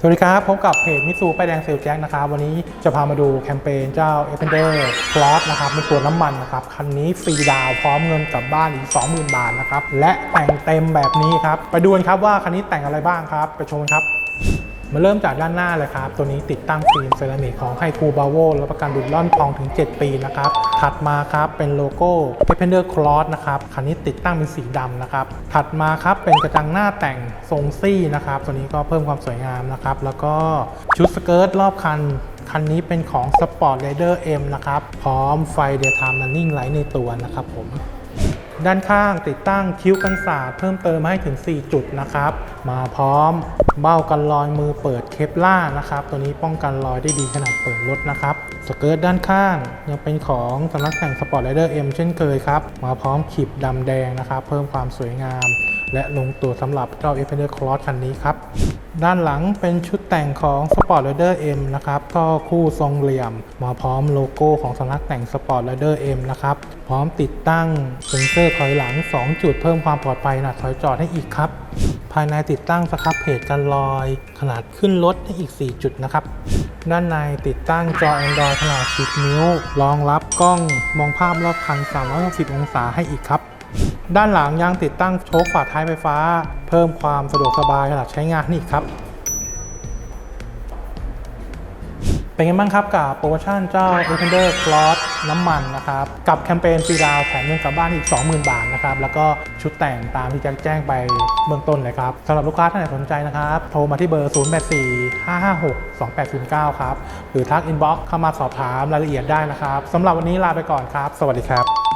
สวัสดีครับ พบกับเพจมิซูป้ายแดงเซลแจ็คนะครับ วันนี้จะพามาดูแคมเปญเจ้า e f e n d e r Cross นะครับเป็นตัวน้ำมันนะครับ คันนี้ฟรีดาวพร้อมเงินกลับบ้านอีก 20,000 บาทนะครับ และแต่งเต็มแบบนี้ครับ ไปดูกันครับว่าคันนี้แต่งอะไรบ้างครับ ไปชมกันครับ มาเริ่มจากด้านหน้าเลยครับ ตัวนี้ติดตั้งฟิล์มเซรามิกของไฮคูบาโวรับประกันดุดล่อนทองถึง 7 ปีนะครับ ถัดมาครับเป็นโลโก้ p e p e n d e r Cross นะครับ คันนี้ติดตั้งเป็นสีดำนะครับ ถัดมาครับเป็นกระจังหน้าแต่งทรงซี่นะครับ ตัวนี้ก็เพิ่มความสวยงามนะครับ แล้วก็ชุดสเกิร์ตรอบคันคันนี้เป็นของ Sport Rider M นะครับ พร้อมไฟ Daytime Running Light ในตัวนะครับผม ด้านข้างติดตั้งคิ้วกันศาสตร์เพิ่มเติมให้ถึง 4 จุดนะครับ มาพร้อมเบ้ากันรอยมือเปิดเคปล่านะครับ ตัวนี้ป้องกันรอยได้ดีขนาดเปิดรถนะครับ สเกิร์ตด้านข้างยังเป็นของสำนักแต่ง Sport Rider M เช่นเคยครับ มาพร้อมขีบดำแดงนะครับ เพิ่มความสวยงาม และลงตัวสำหรับเจ้า e f e n d e r Cross คันนี้ครับ ด้านหลังเป็นชุดแต่งของ Sport Rider M นะครับก็คู่ทรงเหลี่ยม มาพร้อมโลโก้ของสำนักแต่ง Sport Rider M นะครับ พร้อมติดตั้งเซ็นเซอร์ถอยหลัง 2 จุดเพิ่มความปลอดภัยขณะถอยจอดให้อีกครับ ภายในติดตั้งสครับเพจกันลอย ขนาดขึ้นรถให้อีก 4 จุดนะครับด้านในติดตั้งจอ Android ขนาด 10 นิ้ว รองรับกล้องมองภาพรอบคัน360 องศาให้อีกครับ ด้านหลังยังติดตั้งโชคฝาท้ายไฟฟ้า เพิ่มความสะดวกสบายขณะใช้งานนี่ครับ เป็นไงบ้างครับกับโปรโมชั่นเจ้า d e f e n d e r Cross น้ำมันนะครับ กับแคมเปญฟรีดาวแถมเงินกลับบ้านอีก 20,000 บาทนะครับ แล้วก็ชุดแต่งตามที่แจ็คแจ้งไปเบื้องต้นเลยครับสำหรับลูกค้าท่านไหนสนใจนะครับ โทรมาที่เบอร์ 0845562809 ครับ หรือทักอินบ็อกซ์เข้ามาสอบถามรายละเอียดได้นะครับสำหรับวันนี้ลาไปก่อนครับ สวัสดีครับ